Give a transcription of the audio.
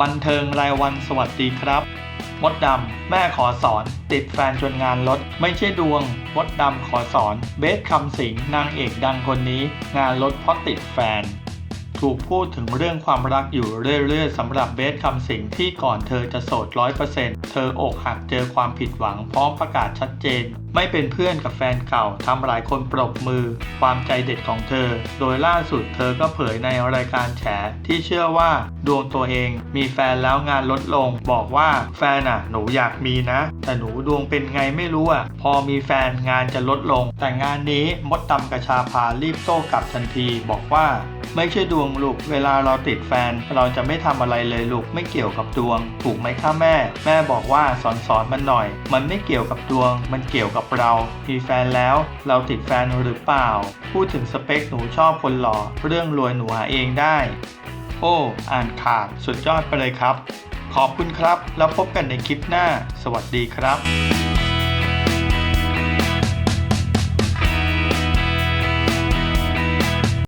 บันเทิงรายวันสวัสดีครับ มดดำ แม่ขอสอน ติดแฟนจนงานลด ไม่ใช่ดวง มดดำขอสอน เบสคำสิงนางเอกดังคนนี้ งานลดเพราะติดแฟน ถูกพูดถึงเรื่องความรักอยู่เรื่อยๆสำหรับเบสคำสิงที่ก่อนเธอจะโสดร้อยเปอร์เซ็นต์เธออกหักเจอความผิดหวังพร้อมประกาศชัดเจน ไม่เป็นเพื่อนกับแฟนเก่าทำหลายคนปรบมือ ความใจเด็ดของเธอ โดยล่าสุดเธอก็เผยในรายการแฉที่เชื่อว่าดวงตัวเองมีแฟนแล้วงานลดลง บอกว่าแฟนอะหนูอยากมีนะ แต่หนูดวงเป็นไงไม่รู้อะพอมีแฟนงานจะลดลง แต่งานนี้มดดำกระชาพารีบโต้กลับทันทีบอกว่า ไม่ใช่ดวงลูก เวลาเราติดแฟน เราจะไม่ทำอะไรเลยลูก ไม่เกี่ยวกับดวง ถูกไหมคะแม่ แม่บอกว่าสอนสอนมันหน่อย มันไม่เกี่ยวกับดวง มันเกี่ยวกับเรา มีแฟนแล้ว เราติดแฟนหรือเปล่า พูดถึงสเปคหนูชอบคนหล่อ เรื่องรวยหนูหาเองได้ โอ้ อ่านขาด สุดยอดไปเลยครับ ขอบคุณครับ แล้วพบกันในคลิปหน้า สวัสดีครับ